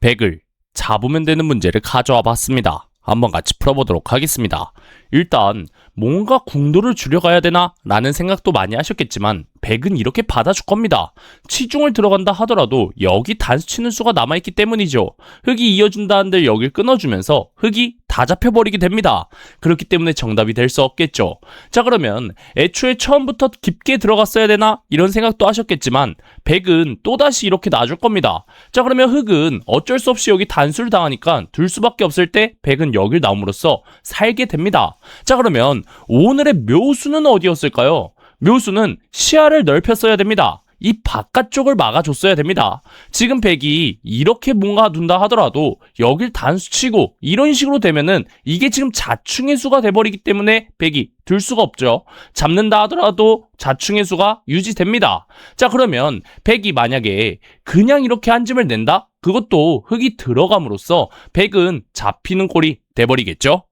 100을 잡으면 되는 문제를 가져와 봤습니다. 한번 같이 풀어보도록 하겠습니다. 일단 뭔가 궁도를 줄여가야 되나? 라는 생각도 많이 하셨겠지만 100은 이렇게 받아줄 겁니다. 치중을 들어간다 하더라도 여기 단수 치는 수가 남아있기 때문이죠. 흙이 이어준다 한들 여길 끊어주면서 흙이 다 잡혀버리게 됩니다. 그렇기 때문에 정답이 될 수 없겠죠. 자 그러면 애초에 처음부터 깊게 들어갔어야 되나? 이런 생각도 하셨겠지만 100은 또다시 이렇게 놔줄 겁니다. 자 그러면 흙은 어쩔 수 없이 여기 단수를 당하니까 둘 수밖에 없을 때 100은 여길 나옴으로써 살게 됩니다. 자 그러면 오늘의 묘수는 어디였을까요? 묘수는 시야를 넓혔어야 됩니다. 이 바깥쪽을 막아줬어야 됩니다. 지금 백이 이렇게 뭔가 둔다 하더라도 여길 단수치고 이런 식으로 되면은 이게 지금 자충의 수가 돼버리기 때문에 백이 들 수가 없죠. 잡는다 하더라도 자충의 수가 유지됩니다. 자 그러면 백이 만약에 그냥 이렇게 한 짐을 낸다? 그것도 흙이 들어감으로써 백은 잡히는 꼴이 돼버리겠죠.